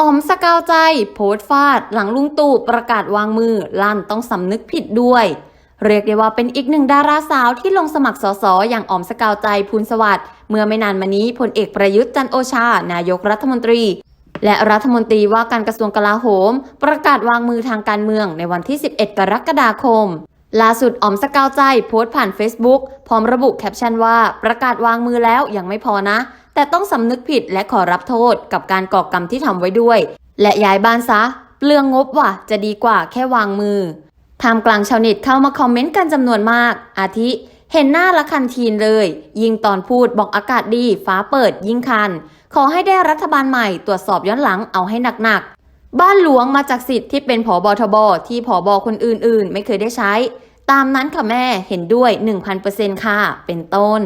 อ๋อมสกาวใจ โพสต์ฟาด หลังลุงตู่ประกาศวางมือ ลั่นต้องสำนึกผิดด้วย เรียกได้ว่าเป็นอีกหนึ่งดาราสาวที่ลงสมัครสสออย่างอ๋อมสกาวใจพูนสวัสดิ์เมื่อไม่นานมานี้พลเอกประยุทธ์จันโอชา นายกรัฐมนตรี และรัฐมนตรีว่าการกระทรวงกลาโหม ประกาศวางมือทางการเมืองในวันที่ 11 กรกฎาคม ล่าสุดอ๋อมสกาวใจโพสต์ผ่าน Facebook พร้อมระบุแคปชั่นว่าประกาศวางมือแล้วยังไม่พอนะ แต่ต้องสำนึกผิดและขอรับโทษกับการก่อกรรมที่ทำไว้ด้วย และย้ายบ้านซะ เปลืองงบว่ะ จะดีกว่าแค่วางมือทามกลางชาวเน็ตเข้ามาคอมเมนต์กันจำนวนมาก อาทิ เห็นหน้าละคันทีนเลย ยิงตอนพูดบอกอากาศดี ฟ้าเปิดยิ่งคัน ขอให้ได้รัฐบาลใหม่ตรวจสอบย้อนหลังเอาให้หนักๆ บ้านหลวงมาจากสิทธิ์ที่เป็นผอบอทบที่ผอบอคนอื่นๆ ไม่เคยได้ใช้ ตามนั้นค่ะแม่เห็นด้วย 1,000%ค่ะ เป็นต้น